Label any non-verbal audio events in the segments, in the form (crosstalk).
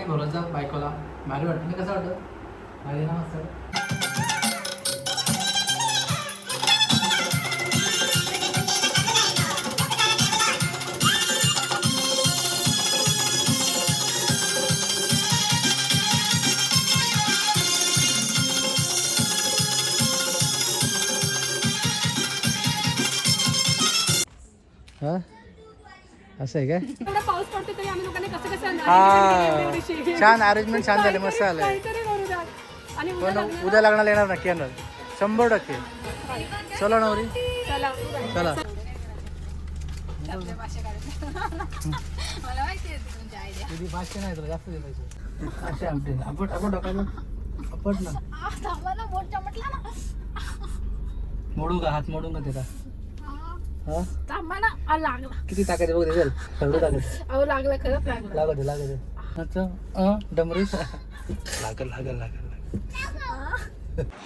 कधी भरत जा बायकोला. भारी वाटतं. कसं वाटतं? भारी ना मस्त. असं आहे काय एवढा पाऊस पडतो तरी आम्ही लोकांनी कसं कसं हा. छान अरेंजमेंट छान झाले मस्त आलंय काहीतरी करू द्या. आणि उद्या पण लग्नाला- उद्या लागणार येणार नक्की येणार शंभर टक्के. चला नवरी. चला. चला. नाही तुला जास्त असे आमटे ना. मोडू का? हात मोडून का त्याचा हा? थांबा ना आ, लागला. किती टाकायचे बघ चल. सगळं (laughs) टाकायचं अहो लागलं खरंच लागलं. लागत लागत आहे. अच्छा अं, डमरी लागल लागल लागल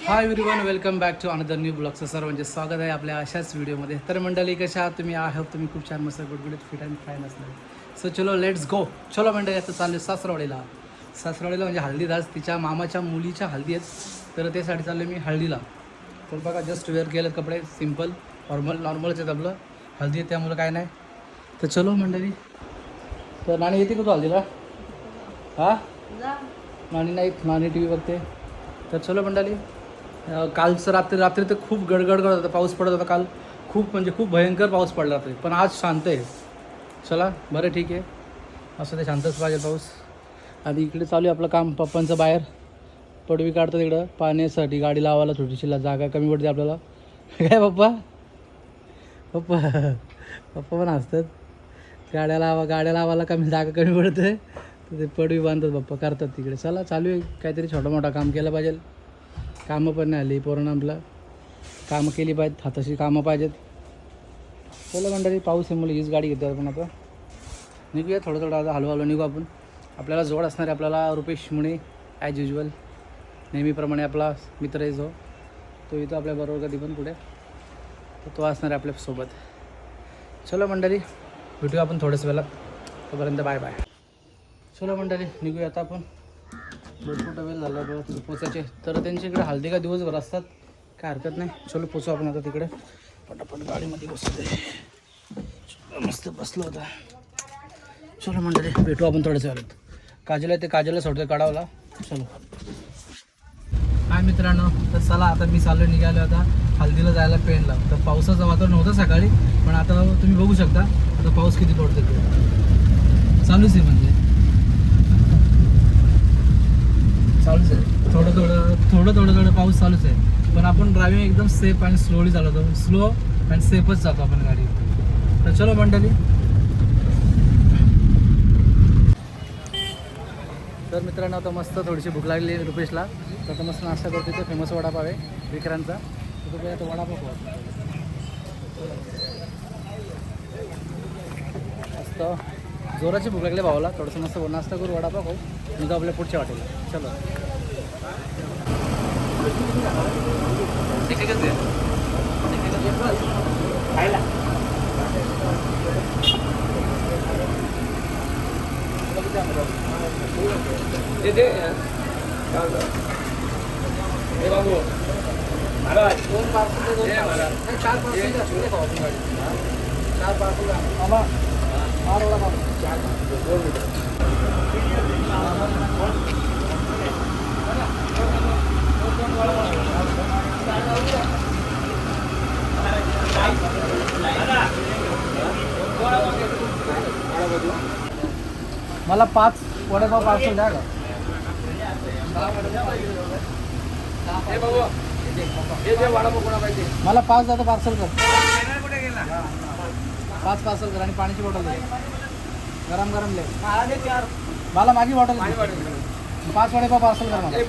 hi everyone welcome back to another new ब्लॉगचं सर्वांचे स्वागत आहे आपल्या अशाच व्हिडिओमध्ये तर मंडळी कशा आहात तुम्ही? आय होप तुम्ही खूप छान मस्त गुडगुडीत फिट अँड फाईन असणार सो चलो लेट्स गो चलो मंडळी आता चाललो सासरवाडीला. सासरवाडीला म्हणजे हळदीत आज तिच्या मामाच्या मुलीच्या हळदी आहेत. तर त्यासाठी चाललो मी हळदीला. तर बघा जस्ट वेअर केलेत कपडे सिंपल नॉर्मल नॉर्मलच आहेत आपलं हळदी आहे त्यामुळं काय नाही. तर चलो मंडळी. तर नाणी येते का तू हल्दीला हा? नाणी नाही नाणी टी व्ही बघते. तर चलो मंडळी. कालचं रात्री रात्री तर खूप गडगड करत होता पाऊस पडत होता काल. खूप म्हणजे खूप भयंकर पाऊस पडला रात्री. पण आज शांत आहे. चला बरं ठीक आहे. असं ते शांतच पाहिजे पाऊस. आणि इकडे चालू आहे आपलं काम पप्पांचं बाहेर. पडवी काढतात इकडं. पाण्यासाठी गाडी लावायला थोडीशी ला- जागा कमी पडते आपल्याला. (laughs) काय पप्पा? पप्पा पप्पा पण असतात गाड्या लावा गाड्या लावायला कमी जागा कमी पडते. तर ते पडवी बांधतात पप्पा करतात तिकडे. चला चालू आहे. काहीतरी छोटा मोठा काम केलं पाहिजे. कामं पण नाही आली पोरांना आपलं. कामं केली पाहिजेत हाताशी कामं पाहिजेत. चला मंडळी पाऊस आहे मुलं हीच गाडी घेतो आपण आता. निघूया थोडं थोडं आता हळू हळू निघू आपण. आपल्याला जोड असणारे आपल्याला रुपेश मुणे ॲज युजल नेहमीप्रमाणे आपला मित्र आहे जो. तो येतो आपल्याबरोबर कधी पण कुठे तर तो असणार आहे आपल्यासोबत चलो मंडळी भेटूया आपण थोड्याच वेळात. तोपर्यंत बाय बाय चलो मंडळी निघूया आता आपण. भरपूर वेळ झाला बघा पोचायचे. तर त्यांच्या इकडे हल्दी का दिवसभर असतात? काय हरकत नाही. चलो पोचू आपण आता तिकडे. पटापट गाडीमध्ये बसते चलो, मस्त बसलो होता चलो मंडळी भेटू आपण थोड्याच वेळात. काजल ते काजलला सोडतो काढावला. चलो. हाय मित्रांनो तर चला आता मी चाललो निघालो आता हल्दीला जायला पेनला तर पावसाचं वातावरण होतं सकाळी पण आता तुम्ही बघू शकता आता पाऊस किती पडतो ते चालूच आहे म्हणजे. चालूच आहे. थोडं थोडं थोडं थोडं थोडं पाऊस चालूच आहे. पण आपण ड्रायव्हिंग एकदम सेफ आणि स्लोली चालवतो. स्लो आणि सेफच जातो आपण गाडी. तर चलो मंडळी तर मित्रांनो आता मस्त थोडीशी भूक लागली रुपेशला. तर आता मस्त नाश्ता करतो ते फेमस वडापाव आहे विक्रांतचा. तर तो आता वडापाव खाऊ. मस्त. जोराची भूक लागली भावाला. थोडंसं मस्त नाश्ता करू वडापाव खाऊ. तो आपल्या पुढच्या वाटेला चलो. ठीक आहे खायला दोन पार्सल दोन नाही, चार पार्सल द्या, थोडे खाऊ आपण गाडी. चार पार्सल द्या. मामा, मार वडापाव. दोन मिनिटं. मला पाच वडापाव पार्सल द्या का मला पाच दादा पार्सल कर. पाच पार्सल कर आणि पाण्याची बॉटल दे. गरम गरम ले. मला माझी बॉटल. पाच वडेपाव पार्सल कर मला.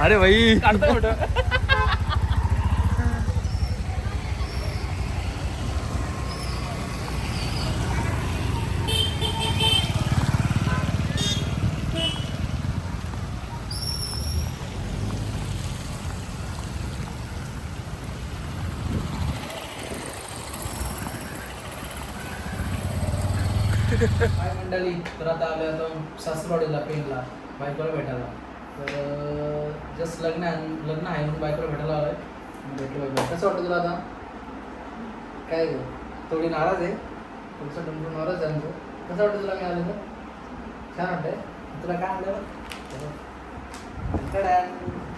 अरे भाई. मंडळी तर आता आलो आता सासरवाडीला पेनला बायकोला भेटायला. तर जस्ट लग्न आहे लग्न आहे म्हणून बायकोला भेटायला आलोय. भेटलो बायको कसं वाटतं तुला आता? काय ग? थोडी नाराज आहे. थोडंसं टमटम नाराज आहे आमचं. कसं वाटतं तुला? मी आलं तर? छान वाटतंय. तुला काय आणलं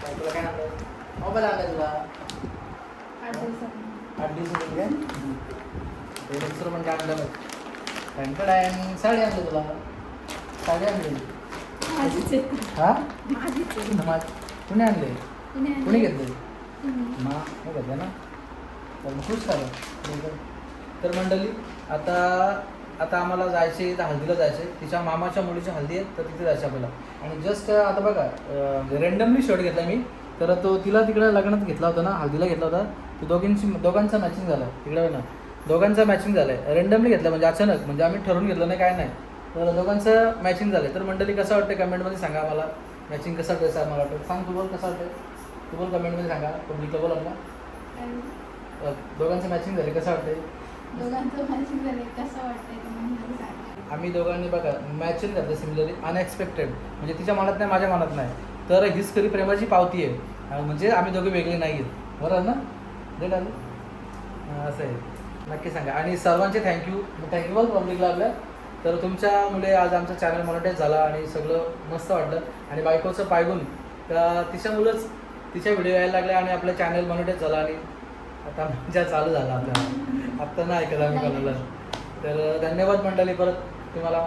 बायकोला काय आणलं मोबाईल आणलाय तुला. आठ दिवसात आठ काय? ते दुसरं पण काय आणलं बघ. टँकडायन साडी आणली तुला. साडी आणली. आहे. हा? आहे. नमाज कुणी आणले. कुणी? घेतले. मा मी घेतले ना. तर मग खुश झालं बरोबर. तर मंडळी आता आता आम्हाला जायचे इथं हल्दीला जायचे तिच्या मामाच्या मुलीची हल्दी आहे तर तिथे जायचं आपल्याला. आणि जस्ट आता बघा रँडमली शर्ट घेतला मी. तर तो तिला तिकडे लग्नात घेतला होता ना हल्दीला घेतला होता. तो दोघींची दोघांचा मॅचिंग झाला. तिकडे ना. दोघांचा मॅचिंग झालाय. रँडमली घेतला म्हणजे अचानक म्हणजे आम्ही ठरवून घेतलं नाही काय नाही. तर दोघांचं मॅचिंग झालंय. तर मंडळी कसं वाटतं कमेंटमध्ये सांगा मला मॅचिंग कसं वाटतं सर मला वाटतं. सांग तू बोल कसं वाटतं तू बोल कमेंटमध्ये सांगा. पब्लिकला बोल आपला दोघांचं मॅचिंग झाले कसं वाटतंय? दोघांचं झालंय. कसं. आम्ही दोघांनी बघा मॅचिंग करतो सिमिलरली अनएक्सपेक्टेड म्हणजे तिच्या मनात नाही माझ्या मनात नाही. तर हीच खरी प्रेमाची पावती आहे. म्हणजे आम्ही दोघे वेगळे नाही आहेत बरोबर ना? आलं हां, असं आहे. नक्की सांगा. आणि सर्वांचे थँक्यू थँक्यू बोल पब्लिकला आपल्या. तर तुमच्यामुळे आज आमचा चॅनल मॉनिटाईज झाला आणि सगळं मस्त वाटलं. आणि बायकोचं पायगून तर तिच्यामुळंच तिच्या व्हिडिओ यायला लागल्या आणि आपलं चॅनल मॉनिटाईज झाला आणि आता मजा चालू झाला आपल्याला. आत्ता नाही ऐकत आम्ही कोणाला. तर धन्यवाद मंडळी परत तुम्हाला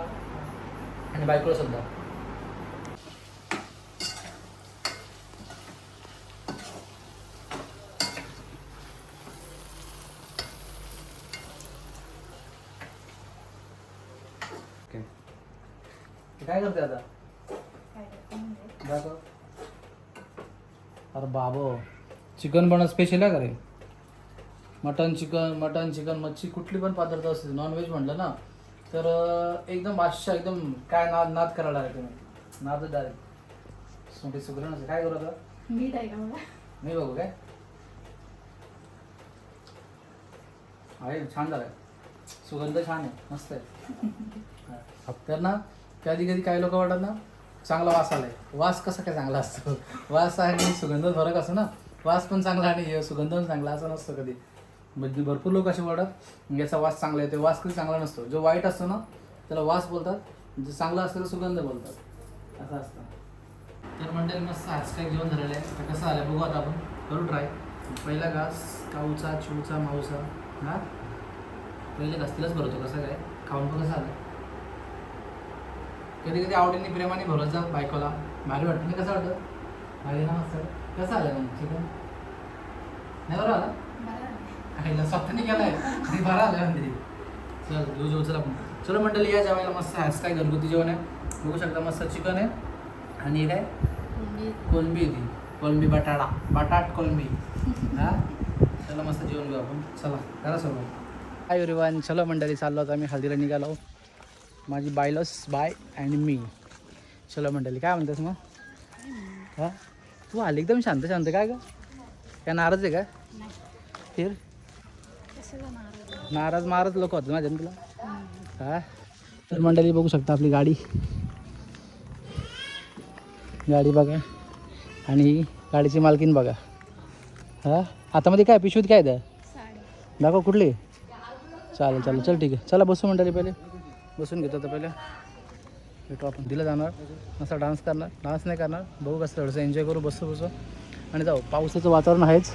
आणि बायकोला सुद्धा. काय करते आता? काय करते? दाखव. अरे बाबो चिकन पण स्पेशल आहे का रे? मटन चिकन मटन चिकन मच्छी कुठली पण पदार्थ असते नॉनव्हेज म्हटलं ना तर एकदम बादशाह एकदम काय नाद नाद करायला लागेल तुम्ही. नाद डायरेक्ट सुगरण असं काय करू आता? मीठ आहे का मला? मी बघू काय? आहे छान झालाय. सुगंध छान आहे. मस्त आहे. (laughs) हा. तर ना कधी कधी काही लोक वाटत ना चांगला वास आलाय. वास कसा काय चांगला असतो? वास आणि म्हणजे सुगंध फरक असतो ना. वास पण चांगला आणि हे सुगंध पण चांगला असं नसतं कधी. म्हणजे भरपूर लोक असे वाटत याचा वास चांगला येतो वास कधी चांगला नसतो. जो वाईट असतो ना त्याला वास बोलतात. जो चांगला असतो त्याला सुगंध बोलतात. असं असतं. तर मंडळी मस्त आज काय घेऊन झालेलं आहे? तर कसं आलं बघू आता आपण. करू ट्राय पहिला घास काऊचा चिवचा माऊचा हा? पहिले घास तिलाच भरवतो कसं काय? खाऊन पण कसं आलं कधी कधी आवडीने प्रेमाने भरत जा बायकोला. भारी वाटतं. नाही कसं वाटतं? भारी ना मस्त. कसं आलं मग? चिकन? नाही बरं आलं. खायला स्वतःने गेलाय घरी बरं आलं म्हणजे चल घेऊ जेऊ चला आपण. चलो मंडळी या जेवायला मस्त आज काय घरगुती जेवण आहे? बघू शकता मस्त चिकन आहे. आणि काय? कोलंबी. होती. कोलंबी बटाटा. बटाट कोलंबी. हा? चला मस्त जेवण घेऊ आपण. चला करा सर्व हाय एव्हरीवन चलो मंडळी चाललो होतो आम्ही हल्दीला निघालो. माझी बायलस बाय अँड मी. चलो मंडळी काय म्हणतेस मग? हा? तू आली एकदम शांत शांत काय ग? काय नाराज आहे का. फिर? नाराज? नाराज मारत लोक होते माझ्या तुला. हा? तर मंडळी बघू शकता आपली गाडी. गाडी बघा. आणि गाडीची मालकीन बघा. हा? आतामध्ये काय पिशवीत काय द्या दाखव कुठली? चालेल चालेल. चल ठीक आहे. चला बसू मंडळी पहिले. बसून घेतो तर पहिले. भेटू आपण. दिलं जाणार. मस्त डान्स करणार. डान्स नाही करणार. बघू कसं थोडंसं एन्जॉय करू बसू बसू. आणि जाऊ. पावसाचं वातावरण आहेच.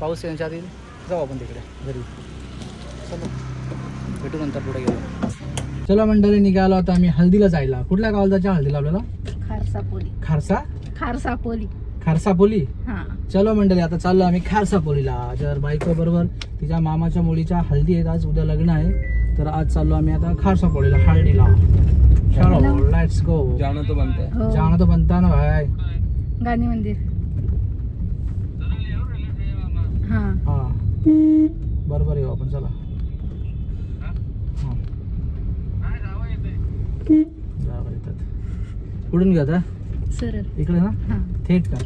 पाऊस येण्याच्या आधी जाऊ आपण तिकडे. घरी. चलो. भेटू नंतर पुढे गेलो. चला मंडळी निघालो आता आम्ही हल्दीला जायला. कुठल्या गावाला जायच्या हल्दीला आपल्याला? खारसापोली. खारसा? खारसापोली. खारसापोली? हा. चलो मंडळी आता चाललो आम्ही खारसापोलीला. जर बायको बरोबर तिच्या मामाच्या मुलीच्या हल्दी आहेत आज उद्या लग्न आहे. तर आज चाललो आम्ही आता खारसापोलीला हळदीला. चलो लेट्स गो जाना तो बनता है. हो. जाणं तर बनता ना भाई. गांधी मंदिर. हा. हा. बरोबर येऊ आपण चला. हा. जावं येतात. कुठून सरळ. इकडे ना? हा. थेट का?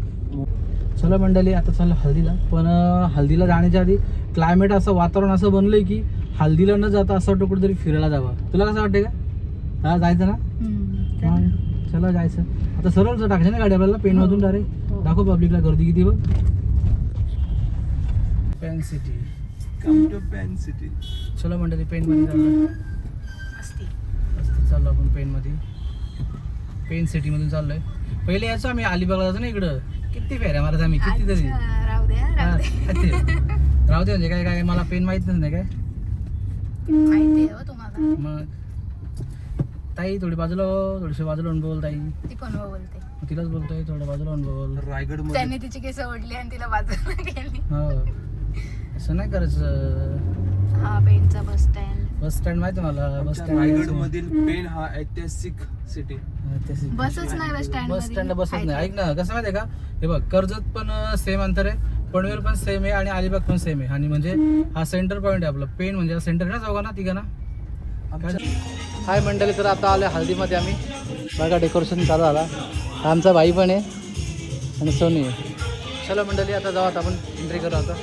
चला मंडळी आता चाललं हल्दीला पण अं, हल्दीला जाण्याच्या आधी क्लायमेट असं वातावरण असं बनलंय की हल्दीला न जाता असं वाटतं कुठेतरी फिरायला जावं. तुला कसं वाटतंय का? हा जायचं ना? चला जायचं. आता सरळ टाकायचं ना गाडी आपल्याला? पेन मधून डायरेक्ट हो. दाखव पब्लिकला गर्दी किती बघ. Pen city come to Pen city चला मंडळी पेन मध्ये चाललो असते. मस्त चाललो आपण पेन मध्ये. पेन सिटी मधून चाललोय. पहिले यायचो आम्ही अलिबागला जातो ना इकडं. किती फेऱ्या मारत आम्ही किती तरी. राहू दे (laughs) म्हणजे काय काय मला पेन माहीत नाही काय? माहिती आहे हो तुम्हाला. मग ताई थोडी बाजूला हो, थोडीशी बाजूला होऊन बोल ताई. ती पण हो बोलते. तिलाच बोलतोय थोडं बाजूला होऊन बोल. रायगडमध्ये त्याने तिची केस ओढली आणि तिला बाजूला गेली. हो. असं नाही करायचं. हा पेनचा बस स्टँड बस स्टँड माहिती आहे मला बस रायगड स्टँड मधील पेन हा ऐतिहासिक सिटी बसच नाही बस स्टँड बस स्टँड बसत नाही. ऐक ना कसं माहिती आहे का? हे बघ कर्जत पण सेम अंतर आहे. पनवेल पण सेम आहे आणि अलिबाग पण सेम आहे. आणि म्हणजे हा सेंटर पॉईंट आहे आपला. पेन म्हणजे सेंटर आहे ना चौघा ना तिघा ना हाय मंडळी तर आता आलं हल्दीमध्ये आम्ही. बघा डेकोरेशन चालू झाला. आमचा भाई पण आहे आणि सोनी आहे. चलो मंडळी आता जाऊ आता आपण एंट्री करू आता.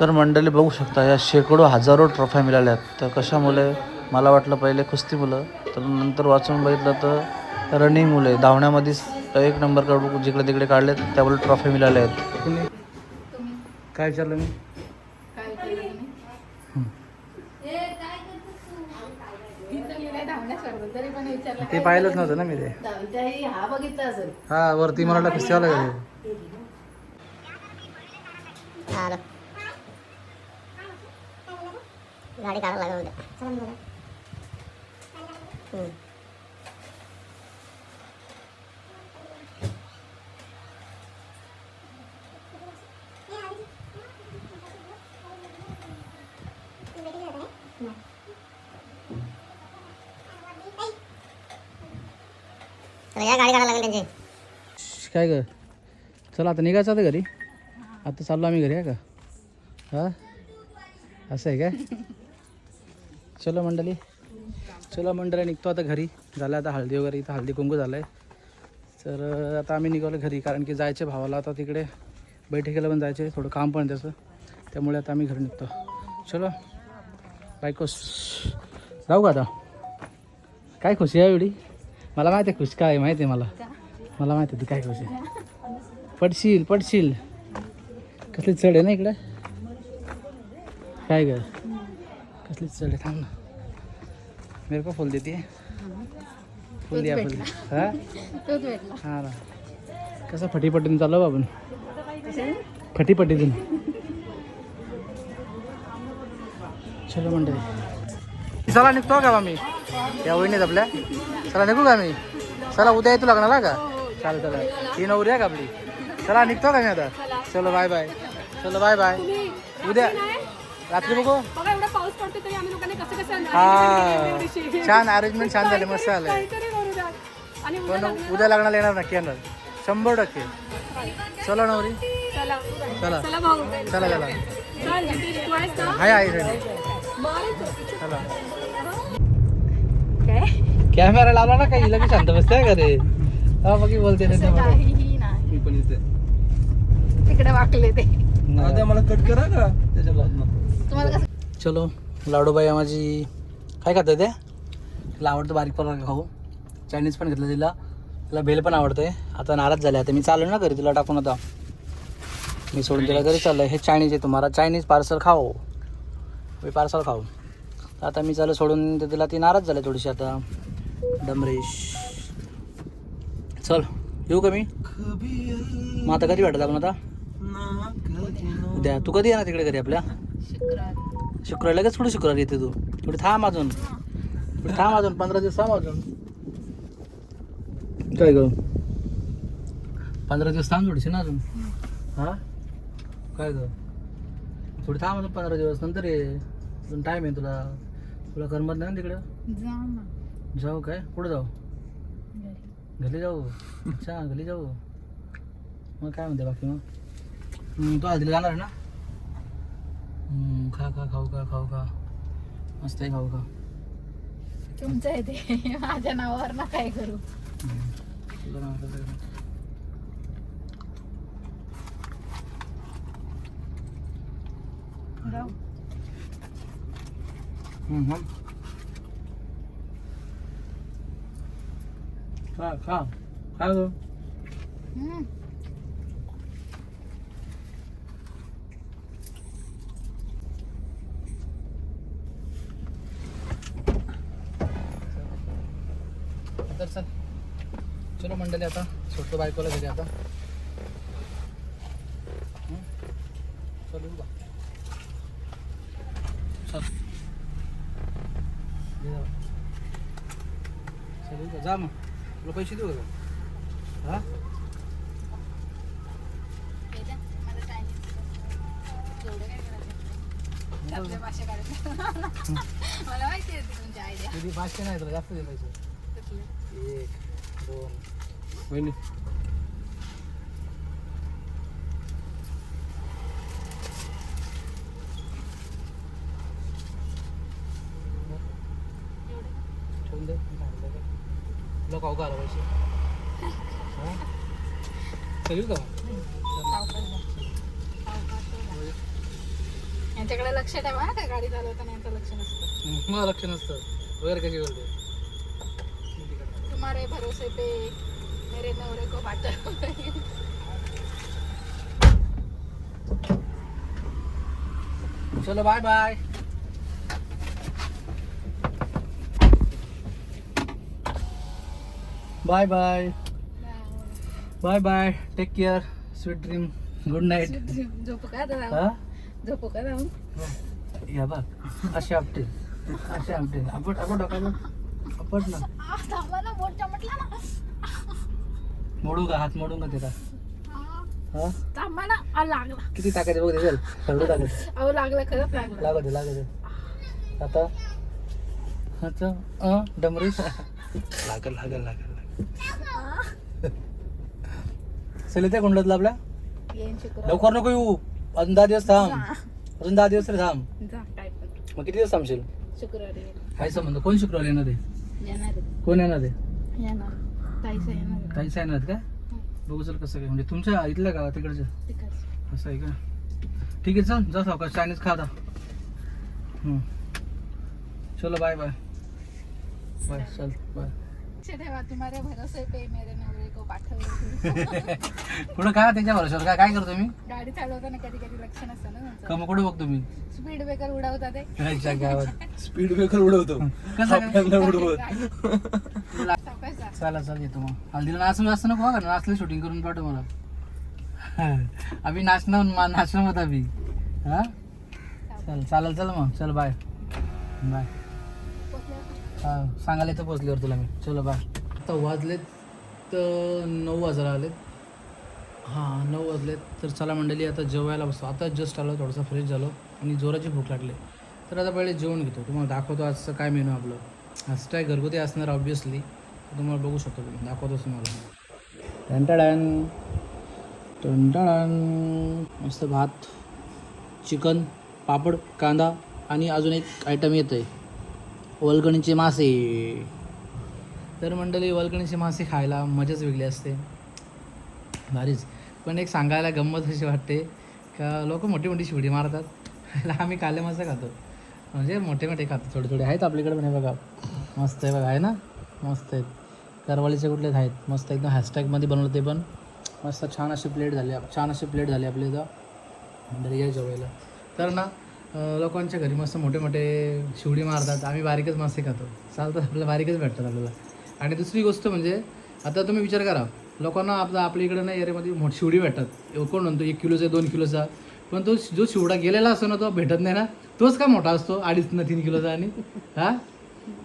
तर मंडळी बघू शकता या शेकडो हजारो ट्रॉफ्या मिळाल्या आहेत. तर कशामुळे? मला वाटलं पहिले कुस्ती मुलं तर नंतर वाचून बघितलं तर रनिंग मुले. धावण्यामध्येच एक नंबर कडू जिकडे तिकडे काढले त्यामुळे ट्रॉफी मिळाल्या आहेत. तुम्ही? काय विचारलं मी? ते पाहिलंच नव्हतं ना मी ते. हा बघितला असेल हा वरती मला कुस्ती आलं गाडी काढायला लागणार उद्या चला या गाडी काढायला लागेल त्यांची. काय ग? चला आता निघायचं आता घरी. आता चाललो आम्ही घरी आहे का? हा? असं आहे काय? चलो मंडळी. चलो मंडळी निघतो आता घरी. झालं आता हळदी वगैरे इथं हळदी कुंकू झालं आहे तर आता आम्ही निघालो घरी कारण की जायचे भावाला. आता तिकडे बैठकीला पण जायचे थोडं काम पण त्याचं. त्यामुळे आता आम्ही घरी निघतो. चलो. बायकोस जाऊ का आता? काय खुशी आहे एवढी? मला माहिती आहे खुश काय आहे माहिती आहे मला. मला माहिती आहे ती काय खुशी आहे. पडशील पडशील. कसली चढ आहे ना इकडं? काय गं? कसली आहे थांब ना. मेरे को फुल देते फुल द्या फुल हा? हा ना. कसं फटीपट्टीने चाललो आपण? फटीपट्टीतून. चलो मंडळी. चला निघतो का आम्ही या वहिनीत आपल्या. चला निघू का मी? चला उद्या येतो लग्नाला का? चालेल चला ही नवरी आहे का आपली? चला निघतो का मी आता? चलो बाय बाय चलो बाय बाय उद्या. रात्री बघू तरी आम्ही लोकांनी कसं कसं हा छान अरेंजमेंट छान झाले मस्त झालं. काहीतरी करू द्या. आणि उद्या पण उद्या लग्नाला येणार नक्की येणार. शंभर टक्के. चलो नवरी. चला. चला. चला भाऊ. चला चला. चल जिथे तू आहेस ना हाय. मारायचं. चला. काय? कॅमेरा लावला ना काही लगेच शांत बसते का रे? हा बघी बोलते ना त्यामध्ये. काहीही नाही. मी पण इथे. तिकडे वाकले ते. आता मला कट करा का? त्याच्या बाजूला तुम्हाला कसं चलो. लाडूबाई माझी काय खातं ते? तिला आवडतं बारीक पराठा खाऊ. चायनीज पण घेतलं तिला. तिला भेल पण आवडते आता नाराज झाले. आता मी चालू ना घरी तिला टाकून आता. मी सोडून तिला घरी चाललं हे चायनीज आहे तुम्हाला. चायनीज पार्सल खाओ. मी पार्सल खाऊ. तर आता मी चालू सोडून तर तिला ती नाराज झाली थोडीशी आता. डमरेश. चल येऊ का मी? मग आता कधी भेटत आपण आता? उद्या. तू कधी येणार तिकडे घरी आपल्या? शुक्रवार लगेच थोडी शुक्रवार येते तू? थोडी थांब अजून. थोडी थांब अजून पंधरा दिवस थांब अजून. काय ग? पंधरा दिवस थांब थोडीशी ना अजून. हा? काय ग? थोडी थांब अजून पंधरा दिवस नंतर ये. अजून टाईम आहे तुला. तुला करमत नाही ना तिकडं? जाऊ काय? कुठं जाऊ? घरी. जाऊ? अच्छा घरी जाऊ. मग काय म्हणते बाकी मग? तू हळदीला जाणार आहे ना? खा खा खाऊ का खाऊ का मस्त आहे खाऊ का तुमचं आहे ते. माझ्या नावावर ना काय करू. खा खा. खा गं. हम्म. तर चल चलो मंडळी आता? सोडतो बायकोला घरी आता? चल. का जा. मग. तुला पैसे देऊ का? हा? आपल्या भाषा काढायचं. मला माहिती आहे तुमची आयडिया. किती पाचशे नाही तुला जास्त दे पैसे. एक दोन वहिनी. ठेवून दे. मी सांगितलं का? तुला खाऊ का आला पैसे. हा? चल येऊ का? यांच्याकडे लक्ष ठेवा हा, त्या गाडी चालवताना यांचं लक्ष नसतं. मला लक्ष नसतं. वगैरे कशी बोलते? तुम्हारे भरोसे पे मेरे नवरे को बाटा। चलो bye bye bye bye bye bye take care sweet dream good night झोपू का आता हा? जाऊन? झोपू का जाऊन या बघ. असे आपटे. असे आपटे. आपण आपण टाकायला आपट ना आ, थांबा ना बोट म्हटला ना मोडू का? हात मोडून का त्याचा? हा? अहो, लागला. किती टाकायचे बघ चल सगळं टाकायचं अहो लागलं खरंच लागलं. लागू दे लागू दे. आता? आता अं, डमरीस? लागल लागल लागल चल येते कुंडलातला आपल्या येईन शुक्रवार लवकर नको येऊ. अजून दहा दिवस थांब. अजून दहा दिवस तरी थांब. जा काय पण. मग किती दिवस थांबशील? शुक्रवारी. येईन. काय संबंध? कोण शुक्रवार येणार आहे? येणार आहे. कोण येणार आहे? येणार. येणार आहे. काहीच येणार आहेत का बघू चल कसं काय म्हणजे तुमच्या इथलं का तिकडचं. असं आहे का? ठीक आहे चल जा सावकाश चायनीज खा आता. हम्म. चलो बाय बाय. बाय चल बाय. तुम्हाला भरोसे पे मेरे को पाठवलं. पुढं काय त्याच्या भरोशावर काय काय करतो मी? गाडी चालवताना कधी कधी लक्ष नसतं ना का मग कुठे बघतो मी? स्पीड ब्रेकर उडवता ते. अच्छा गावात. स्पीड ब्रेकर उडवतो. कसं काय? आपल्याला उडवत. सावकाश (laughs) जा. चला चल येतो मग. हल्दीला नाचून जास्त नको बघा नाचलं शूटिंग करून पाठव मला. (laughs) आम्ही नाचणार मा- नाचणार मत आम्ही. हा? चल चालेल चल मग. चल बाय बाय हा सांगायला तर पोचल्यावर तुला मी. चलो बाय आता वाजलेत तर नऊ वाजायला आलेत. हां नऊ वाजलेत. तर चला मंडळी आता जेवायला बसतो. आता जस्ट आलो थोडंसं फ्रेश झालो आणि जोराची भूक लागली. तर आता पहिले जेवण घेतो. तुम्हाला दाखवतो आजचं काय मेनू आपलं. आज काय घरगुती असणार ऑब्विसली तुम्हाला बघू शकतो तुम्ही. दाखवतो तुम्हाला. टंटाळान टंटाळान मस्त भात चिकन पापड कांदा आणि अजून एक आयटम येतं आहे वलगणीचे मासे. तर मंडळी वलकणीचे मासे खायला मजाच वेगळी असते. भारीच. पण एक सांगायला गंमत अशी वाटते का लोक मोठी मोठी शिवडी मारतात. ह्याला आम्ही काले मासे खातो. म्हणजे मोठे मोठे खातो थोडे थोडे. आहेत आपल्याकडे पण हे बघा. मस्त आहे बघा. आहे ना? मस्त आहेत. करवालीचे कुठलेच आहेत? मस्त एकदम हॅशटॅगमध्ये बनवलं ते पण. मस्त छान अशी प्लेट झाली. छान अशी प्लेट झाली आपली इथं. दर्या जेवायला. तर ना लोकांच्या घरी मस्त मोठे मोठे शिवडी मारतात. आम्ही बारीकच मासे खातो. चालतं आपल्याला बारीकच भेटतात आपल्याला. आणि दुसरी गोष्ट म्हणजे आता तुम्ही विचार करा लोकांना आपला आपल्या इकडं ना एरियामध्ये मोठ शिवडी भेटतात. एव- कोण म्हणतो एक किलोचा दोन किलोचा. पण तो जो शिवडा गेलेला असतो ना तो भेटत नाही ना. तोच का मोठा असतो? अडीच ना तीन किलोचा आणि हा?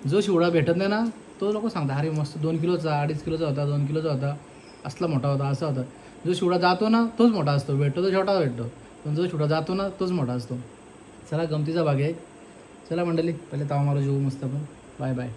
जो शिवडा भेटत नाही ना तो लोक सांगतात अरे मस्त दोन किलोचा अडीच किलोचा होता दोन किलोचा होता. असला मोठा होता असा होता. जो शिवडा जातो ना तोच मोठा असतो. भेटतो तो छोटा भेटतो. पण जो शिवडा जातो ना तोच मोठा असतो. चला गमतीचा भाग आहे. चला मंडळी पहिले तावा मारू जेवू मस्त आपण. Bye bye.